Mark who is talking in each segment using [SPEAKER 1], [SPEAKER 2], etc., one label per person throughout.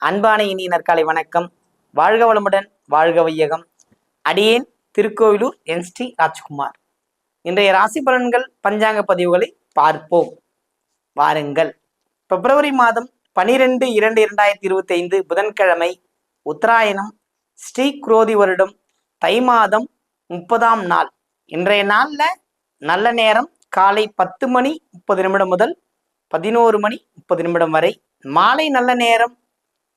[SPEAKER 1] அன்பான இனிய நற்காலை வணக்கம். வாழ்க வளமுடன் வாழ்க வையகம். அடியேன் திருக்கோவிலூர் என் ஸ்ரீ ராஜ்குமார். இன்றைய ராசி பலன்கள் பஞ்சாங்க பதிவுகளை பார்ப்போம். வாருங்கள். பிப்ரவரி மாதம் பனிரெண்டு இரண்டு இரண்டாயிரத்தி இருபத்தி ஐந்து புதன்கிழமை உத்தராயணம் ஸ்ரீ குரோதி வருடம் தை மாதம் முப்பதாம் நாள். இன்றைய நாள்ல நல்ல நேரம் காலை பத்து மணி முப்பது நிமிடம் முதல் பதினோரு மணி முப்பது நிமிடம் வரை. மாலை நல்ல நேரம்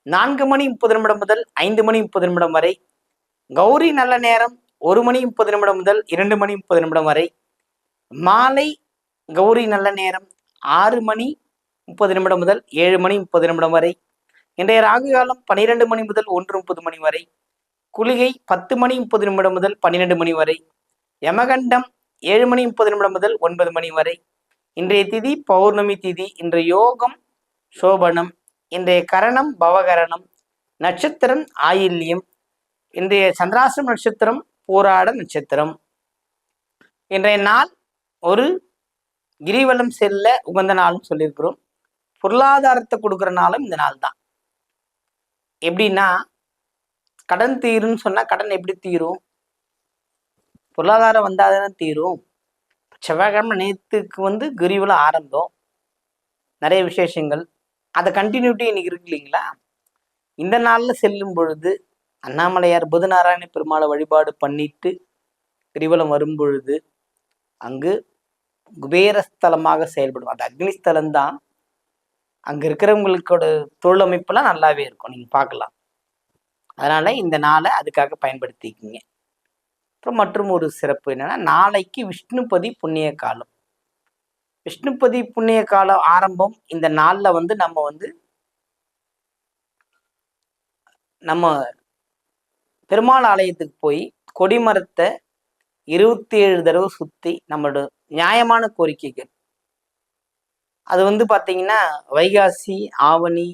[SPEAKER 1] நான்கு மணி முப்பது நிமிடம் முதல் ஐந்து மணி முப்பது நிமிடம் வரை கௌரி நல்ல நேரம் ஒரு மணி முப்பது நிமிடம் முதல் இரண்டு மணி முப்பது நிமிடம் வரை மாலை கௌரி நல்ல நேரம் ஆறு மணி முப்பது நிமிடம் முதல் ஏழு மணி முப்பது நிமிடம் வரை இன்றைய ராகு காலம் பனிரெண்டு மணி முதல் ஒன்று முப்பது மணி வரை குளிகை பத்து மணி முப்பது நிமிடம் முதல் பன்னிரெண்டு மணி வரை யமகண்டம் ஏழு மணி முப்பது நிமிடம் முதல் ஒன்பது மணி வரை இன்றைய திதி பௌர்ணமி திதி இன்றைய யோகம் சோபனம். இன்றைய கரணம் பவகரணம். நட்சத்திரம் ஆயில்யம். இன்றைய சந்திராசிரம் நட்சத்திரம் போராட நட்சத்திரம். இன்றைய நாள் ஒரு கிரிவலம் செல்ல உகந்த நாள்னு சொல்லியிருக்கிறோம். பொருளாதாரத்தை கொடுக்குற நாளும் இந்த நாள் தான். எப்படின்னா கடன் தீரும்னு சொன்னால் கடன் எப்படி தீரும்? பொருளாதாரம் வந்தாதானே தீரும். செவ்வாய்க்கிழமை நேற்றுக்கு வந்து கிரிவலம் ஆரம்பம். நிறைய விசேஷங்கள். அதை கண்டினியூட்டி இன்னைக்கு இருக்கு இல்லைங்களா? இந்த நாளில் செல்லும் பொழுது அண்ணாமலையார் புதநாராயண பெருமாளை வழிபாடு பண்ணிட்டு கிரிவலம் வரும் பொழுது அங்கு குபேரஸ்தலமாக செயல்படும். அது அக்னிஸ்தலம் தான் அங்கே இருக்கிறவங்களுக்கோட தொழில் அமைப்பெல்லாம் நல்லாவே இருக்கும். நீங்கள் பார்க்கலாம். அதனால் இந்த நாளை அதுக்காக பயன்படுத்திக்கிங்க. அப்புறம் மற்றும் ஒரு சிறப்பு என்னென்னா நாளைக்கு விஷ்ணுபதி புண்ணிய காலம். விஷ்ணுபதி புண்ணிய காலம் ஆரம்பம் இந்த நாளில் வந்து நம்ம வந்து நம்ம பெருமாள் ஆலயத்துக்கு போய் கொடிமரத்தை இருபத்தி ஏழு தடவை சுற்றி நம்மளோட நியாயமான கோரிக்கைகள். அது வந்து பார்த்தீங்கன்னா வைகாசி ஆவணி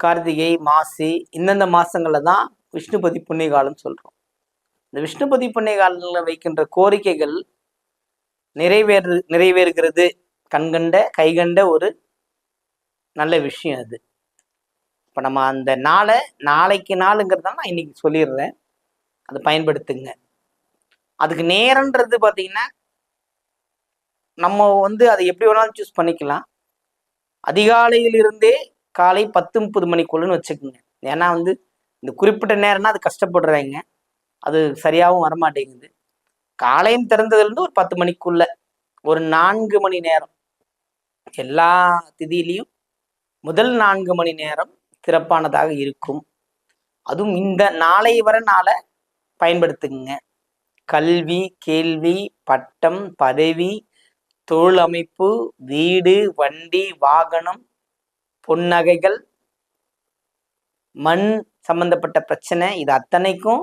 [SPEAKER 1] கார்த்திகை மாசி இந்தந்த மாதங்களில் தான் விஷ்ணுபதி புண்ணிய காலம் சொல்கிறோம் இந்த விஷ்ணுபதி புண்ணிய காலங்களில் வைக்கின்ற கோரிக்கைகள் நிறைவேறு நிறைவேறுகிறது. கண்கண்ட கைகண்ட ஒரு நல்ல விஷயம் அது. இப்போ நம்ம அந்த நாளை நாளைக்கு நாளுங்கிறத நான் இன்னைக்கு சொல்லிடுறேன். அதை பயன்படுத்துங்க. அதுக்கு நேரன்றது பார்த்தீங்கன்னா நம்ம வந்து அதை எப்படி வேணாலும் சூஸ் பண்ணிக்கலாம். அதிகாலையிலிருந்தே காலை பத்து முப்பது மணிக்குள்ளன்னு வச்சுக்கோங்க. ஏன்னா வந்து இந்த குறிப்பிட்ட நேரம்னா அது கஷ்டப்படுறாங்க. அது சரியாகவும் வரமாட்டேங்குது. காலையும் திறந்ததுலேருந்து ஒரு பத்து மணிக்குள்ள ஒரு நான்கு மணி நேரம். எல்லா திதியிலையும் முதல் நான்கு மணி நேரம் சிறப்பானதாக இருக்கும். அதுவும் இந்த நாளை வர நாளை பயன்படுத்துங்க. கல்வி கேள்வி பட்டம் பதவி தொழில் அமைப்பு வீடு வண்டி வாகனம் பொன்னகைகள் மண் சம்பந்தப்பட்ட பிரச்சனை இது அத்தனைக்கும்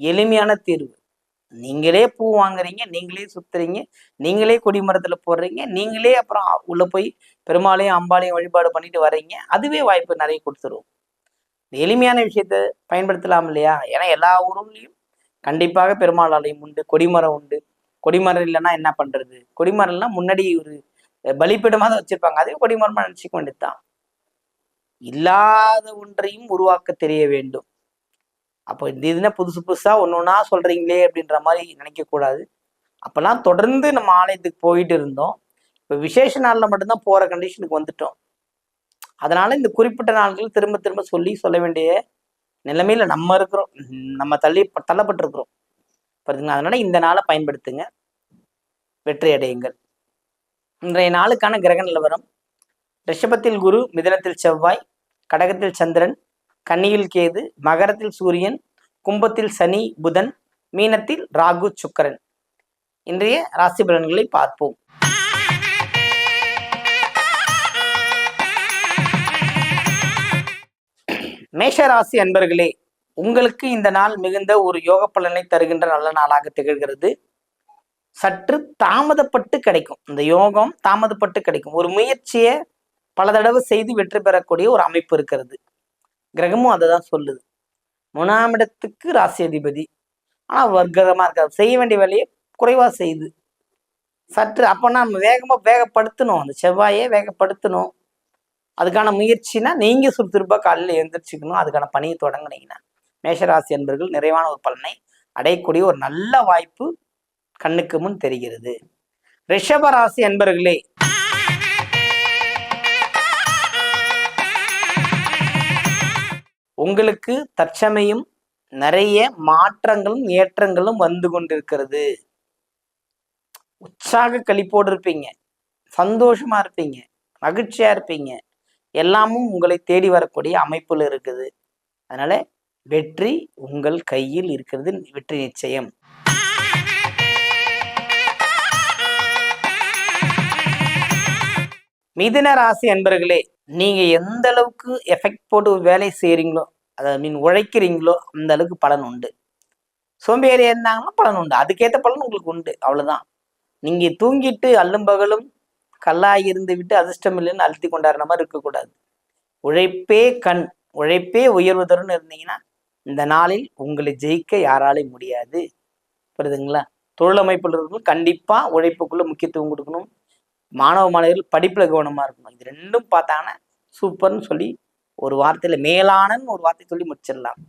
[SPEAKER 1] எளிமையான தீர்வு. நீங்களே பூ வாங்குறீங்க நீங்களே சுத்துறீங்க நீங்களே கொடிமரத்துல போடுறீங்க நீங்களே அப்புறம் உள்ள போய் பெருமாளையும் அம்பாளையும் வழிபாடு பண்ணிட்டு வர்றீங்க. அதுவே வாய்ப்பு நிறைய கொடுத்துரும். எளிமையான விஷயத்த பயன்படுத்தலாம் இல்லையா? ஏன்னா எல்லா ஊர்லயும் கண்டிப்பாக பெருமாள் ஆலயம் உண்டு கொடிமரம் உண்டு. கொடிமரம் இல்லைன்னா என்ன பண்றது? கொடிமரம்லாம் முன்னாடி ஒரு பலிப்பீடமாக தான் வச்சிருப்பாங்க. அதே கொடிமரமா நினைச்சுக்க வேண்டியதுதான். இல்லாத ஒன்றையும் உருவாக்க தெரிய வேண்டும். அப்போ இந்த இதுனா புதுசு புதுசாக ஒன்று ஒன்றா சொல்கிறீங்களே அப்படின்ற மாதிரி நினைக்கக்கூடாது அப்போல்லாம் தொடர்ந்து நம்ம ஆலயத்துக்கு போயிட்டு இருந்தோம். இப்போ விசேஷ நாளில் மட்டும்தான் போகிற கண்டிஷனுக்கு வந்துட்டோம். அதனால இந்த குறிப்பிட்ட நாள்கள் திரும்ப திரும்ப சொல்லி சொல்ல வேண்டிய நிலைமையில நம்ம இருக்கிறோம். நம்ம தள்ளி தள்ளப்பட்டிருக்கிறோம். பாருங்க அதனால இந்த நாளை பயன்படுத்துங்க. வெற்றி அடையுங்கள். இன்றைய நாளுக்கான கிரக நிலவரம் ரிஷபத்தில் குரு மிதனத்தில் செவ்வாய் கடகத்தில் சந்திரன் கன்னியில் கேது மகரத்தில் சூரியன் கும்பத்தில் சனி புதன் மீனத்தில் ராகு சுக்கரன். இன்றைய ராசி பலன்களை பார்ப்போம். மேஷ ராசி அன்பர்களே உங்களுக்கு இந்த நாள் மிகுந்த ஒரு யோக பலனை தருகின்ற நல்ல நாளாக திகழ்கிறது. சற்று தாமதப்பட்டு கிடைக்கும். இந்த யோகம் தாமதப்பட்டு கிடைக்கும். ஒரு முயற்சியை பல தடவை செய்து வெற்றி பெறக்கூடிய ஒரு அமைப்பு இருக்கிறது. கிரகமும் அதை தான் சொல்லுது. மூணாம் இடத்துக்கு ராசி அதிபதி ஆனால் வர்க்கரமா இருக்காது செய்ய வேண்டிய வேலையை குறைவாக செய்யுது சற்று அப்போனா நம்ம வேகமாக வேகப்படுத்தணும். அந்த செவ்வாயே வேகப்படுத்தணும். அதுக்கான முயற்சினா நீங்கள் சுறுசுறுப்பாக காலையில் எழுந்திரிச்சுக்கணும். அதுக்கான பணியை தொடங்கினீங்கன்னா மேஷராசி என்பர்கள் நிறைவான ஒரு பலனை அடையக்கூடிய ஒரு நல்ல வாய்ப்பு கண்ணுக்கு முன் தெரிகிறது. ரிஷபராசி என்பர்களே உங்களுக்கு தற்சமயம் நிறைய மாற்றங்களும் ஏற்றங்களும் வந்து கொண்டிருக்கிறது. உற்சாக கழிப்போடு இருப்பீங்க. சந்தோஷமா இருப்பீங்க. மகிழ்ச்சியா இருப்பீங்க. எல்லாமும் உங்களை தேடி வரக்கூடிய அமைப்புல இருக்குது. அதனால வெற்றி உங்கள் கையில் இருக்கிறது வெற்றி நிச்சயம். மிதுன ராசி அன்பர்களே நீங்க எந்த அளவுக்கு எஃபெக்ட் போட்டு வேலை செய்றீங்களோ அதை மீன் உழைக்கிறீங்களோ அந்த அளவுக்கு பலன் உண்டு. சோம்பேறியா இருந்தாங்கன்னா பலன் உண்டு. அதுக்கேற்ற பலன் உங்களுக்கு உண்டு. அவ்வளவுதான். நீங்க தூங்கிட்டு அல்லும் பகலும் கல்லாய் இருந்து விட்டு அதிர்ஷ்டம் இல்லைன்னு அழுத்தி கொண்டாடுற மாதிரி இருக்கக்கூடாது. உழைப்பே கண் உழைப்பே உயர்வுதரும்னு இருந்தீங்கன்னா இந்த நாளில் உங்களை ஜெயிக்க யாராலையும் முடியாது. புரியுதுங்களா? தொழிலமைப்பில் இருக்கணும். கண்டிப்பா உழைப்புக்குள்ள முக்கியத்துவம் கொடுக்கணும். மாணவ மாணவர்கள் படிப்புல கவனமா இருக்கணும். இது ரெண்டும் பார்த்தாங்கன்னா சூப்பர்னு சொல்லி ஒரு வார்த்தையில மேலானன்னு ஒரு வார்த்தை சொல்லி முடிச்சிடலாம்.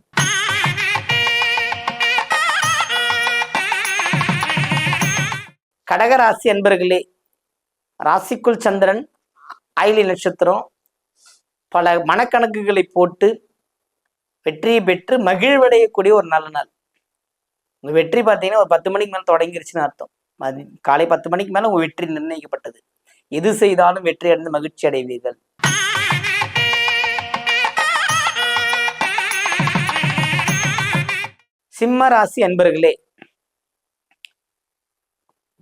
[SPEAKER 1] கடகராசி அன்பர்களே ராசிக்குள் சந்திரன் ஆயிலி நட்சத்திரம் பல மனக்கணக்குகளை போட்டு வெற்றியை பெற்று மகிழ்வடையக்கூடிய ஒரு நல்ல நாள். உங்க வெற்றி பார்த்தீங்கன்னா ஒரு பத்து மணிக்கு மேல தொடங்கிருச்சுன்னு அர்த்தம். காலை பத்து மணிக்கு மேல உங்க வெற்றி நிர்ணயிக்கப்பட்டது. எது செய்தாலும் வெற்றி அடைந்து மகிழ்ச்சி அடைவீர்கள். சிம்ம ராசி அன்பர்களே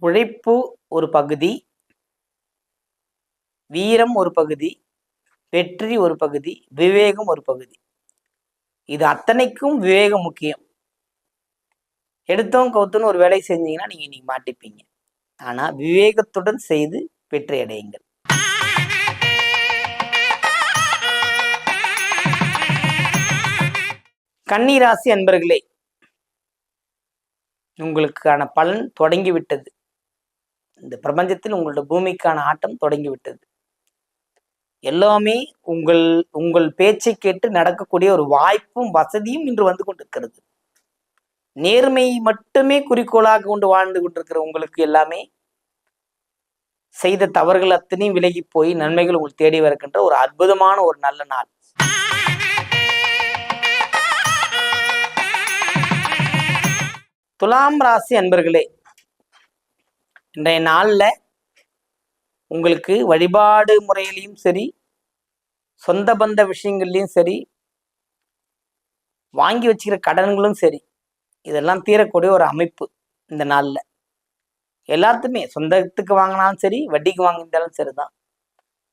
[SPEAKER 1] உழைப்பு ஒரு பகுதி வீரம் ஒரு பகுதி வெற்றி ஒரு பகுதி விவேகம் ஒரு பகுதி. இது அத்தனைக்கும் விவேகம் முக்கியம். எடுத்தோம் கவுத்துன்னு ஒரு வேலை செஞ்சீங்கன்னா நீங்க இன்னைக்கு மாட்டிப்பீங்க. ஆனா விவேகத்துடன் செய்து வெற்றி அடையுங்கள் கன்னிராசி அன்பர்களே உங்களுக்கான பலன் தொடங்கி விட்டது இந்த பிரபஞ்சத்தில் உங்களோட பூமிக்கான ஆட்டம் தொடங்கி விட்டது எல்லாமே உங்கள் உங்கள் பேச்சை கேட்டு நடக்கக்கூடிய ஒரு வாய்ப்பும் வசதியும் இன்று வந்து கொண்டிருக்கிறது. நேர்மை மட்டுமே குறிக்கோளாக கொண்டு வாழ்ந்து கொண்டிருக்கிற உங்களுக்கு எல்லாமே செய்த தவறுகள் அத்தனையும் விலகி போய் நன்மைகள் உங்களுக்கு தேடி வருகின்ற ஒரு அற்புதமான ஒரு நல்ல நாள். துலாம் ராசி அன்பர்களே இன்றைய நாளில் உங்களுக்கு வழிபாடு முறையிலையும் சரி சொந்த பந்த விஷயங்கள்லையும் சரி வாங்கி வச்சுக்கிற கடன்களும் சரி இதெல்லாம் தீரக்கூடிய ஒரு அமைப்பு இந்த நாளில். எல்லாத்துமே சொந்தத்துக்கு வாங்கினாலும் சரி வட்டிக்கு வாங்கினாலும் சரிதான்.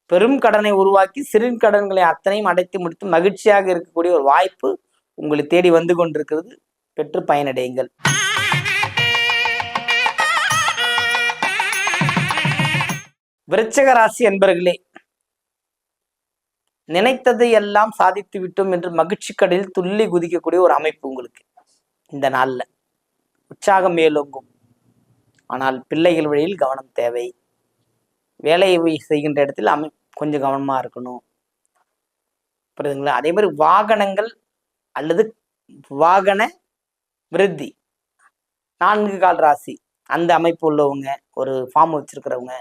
[SPEAKER 1] பெரும் கடனை உருவாக்கி சிறு கடன்களை அத்தனையும் அடைத்து முடித்து மகிழ்ச்சியாக இருக்கக்கூடிய ஒரு வாய்ப்பு உங்களை தேடி வந்து கொண்டிருக்கிறது. பெற்று பயனடையுங்கள். விருச்சக ராசி என்பர்களே நினைத்ததை எல்லாம் சாதித்து விட்டோம் என்று மகிழ்ச்சி கடலில் துள்ளி குதிக்கக்கூடிய ஒரு அமைப்பு உங்களுக்கு இந்த நாளில். உற்சாகம் மேலோங்கும். ஆனால் பிள்ளைகள் வழியில் கவனம் தேவை. வேலையை செய்கின்ற இடத்தில் அமை கொஞ்சம் கவனமா இருக்கணும். புரியுதுங்களா? அதே மாதிரி வாகனங்கள் அல்லது வாகன விருத்தி. நான்கு கால் ராசி. அந்த அமைப்பு உள்ளவங்க ஒரு ஃபார்ம் வச்சிருக்கிறவங்க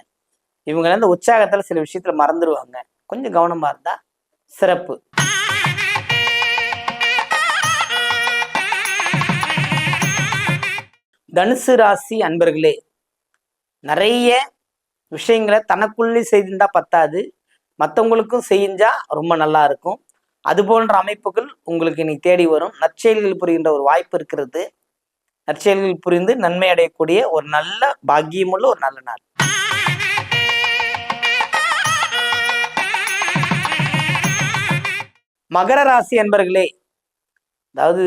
[SPEAKER 1] இவங்க வந்து உற்சாகத்துல சில விஷயத்துல மறந்துடுவாங்க கொஞ்சம் கவனமா இருந்தா சிறப்பு. தனுசு ராசி அன்பர்களே நிறைய விஷயங்களை தனக்குள்ளே செய்திருந்தா பத்தாது. மற்றவங்களுக்கும் செஞ்சா ரொம்ப நல்லா இருக்கும். அது போன்ற அமைப்புகள் உங்களுக்கு இனி தேடி வரும். நற்செயல்கள் புரிகின்ற ஒரு வாய்ப்பு இருக்கிறது. நற்செயல்கள் புரிந்து நன்மை அடையக்கூடிய ஒரு நல்ல பாக்கியமுள்ள ஒரு நல்ல நாள். மகர ராசி அன்பர்களே அதாவது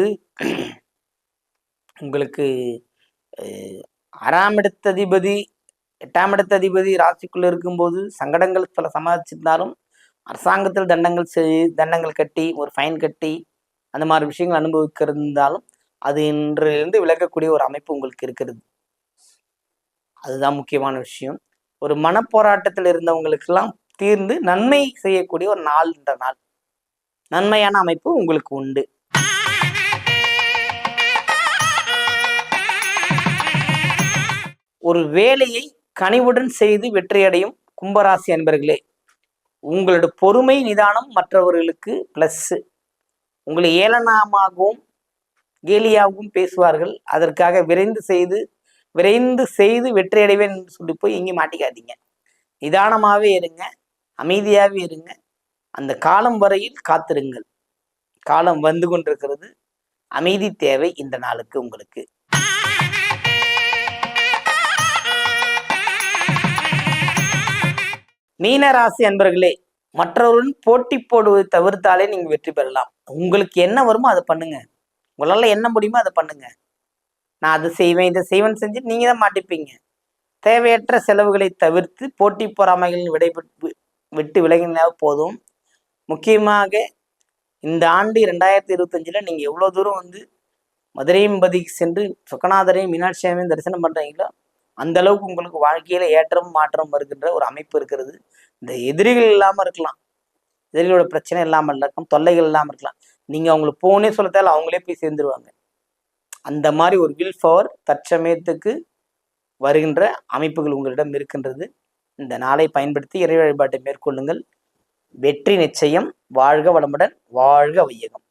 [SPEAKER 1] உங்களுக்கு ஆறாம் இடத்ததிபதி எட்டாம் இடத்ததிபதி ராசிக்குள்ள இருக்கும்போது சங்கடங்கள் பல சமாளிச்சிருந்தாலும் அரசாங்கத்தில் தண்டங்கள் செய் தண்டங்கள் கட்டி ஒரு ஃபைன் கட்டி அந்த மாதிரி விஷயங்கள் அனுபவிக்கிறதாலும் அது இன்றிலிருந்து விலகக்கூடிய ஒரு அமைப்பு உங்களுக்கு இருக்கிறது. அதுதான் முக்கியமான விஷயம். ஒரு மனப்போராட்டத்தில் இருந்தவங்களுக்கெல்லாம் தீர்ந்து நன்மை செய்யக்கூடிய ஒரு நாள் என்ற நாள். நன்மையான அமைப்பு உங்களுக்கு உண்டு. ஒரு வேலையை கனிவுடன் செய்து வெற்றியடையும் கும்பராசி அன்பர்களே உங்களோட பொறுமை நிதானம் மற்றவர்களுக்கு பிளஸ் உங்களை ஏளனமாகவும் கேலியாகவும் பேசுவார்கள். அதற்காக விரைந்து செய்து விரைந்து செய்து வெற்றியடைவேன் என்று சொல்லி போய் எங்கேயும் மாட்டிக்காதீங்க. நிதானமாகவே இருங்க அமைதியாகவே இருங்க. அந்த காலம் வரையில் காத்திருங்கள். காலம் வந்து கொண்டிருக்கிறது. அமைதி தேவை இந்த நாளுக்கு உங்களுக்கு. மீனராசி அன்பர்களே மற்றவருடன் போட்டி போடுவதை தவிர்த்தாலே நீங்க வெற்றி பெறலாம். உங்களுக்கு என்ன வருமோ அதை பண்ணுங்க. உங்களால என்ன முடியுமோ அதை பண்ணுங்க. நான் அதை செய்வேன் இதை செய்வேன் செஞ்சு நீங்க தான் மாட்டிப்பீங்க. தேவையற்ற செலவுகளை தவிர்த்து போட்டி பொறாமைகளின் விடை விட்டு விலகினா போதும். முக்கியமாக இந்த ஆண்டு ரெண்டாயிரத்தி இருபத்தஞ்சில் நீங்கள் எவ்வளோ தூரம் வந்து மதுரையம்பதிக்கு சென்று சொக்கநாதரையும் மீனாட்சியமையும் தரிசனம் பண்ணுறீங்களோ அந்த அளவுக்கு உங்களுக்கு வாழ்க்கையில் ஏற்றம் மாற்றம் வருகின்ற ஒரு அமைப்பு இருக்கிறது. இந்த எதிரிகள் இல்லாமல் இருக்கலாம். எதிரிகளோட பிரச்சனை இல்லாமல் இருக்கலாம் தொல்லைகள் இல்லாமல் இருக்கலாம். நீங்கள் அவங்களுக்கு போனே சொல்லத்தால் அவங்களே போய் சேர்ந்துருவாங்க. அந்த மாதிரி ஒரு வில் பவர் தற்சமயத்துக்கு வருகின்ற அமைப்புகள் உங்களிடம் இருக்கின்றது. இந்த நாளை பயன்படுத்தி இறை வழிபாட்டை மேற்கொள்ளுங்கள். வெற்றி நிச்சயம் வாழ்க வளமுடன் வாழ்க வையகம்.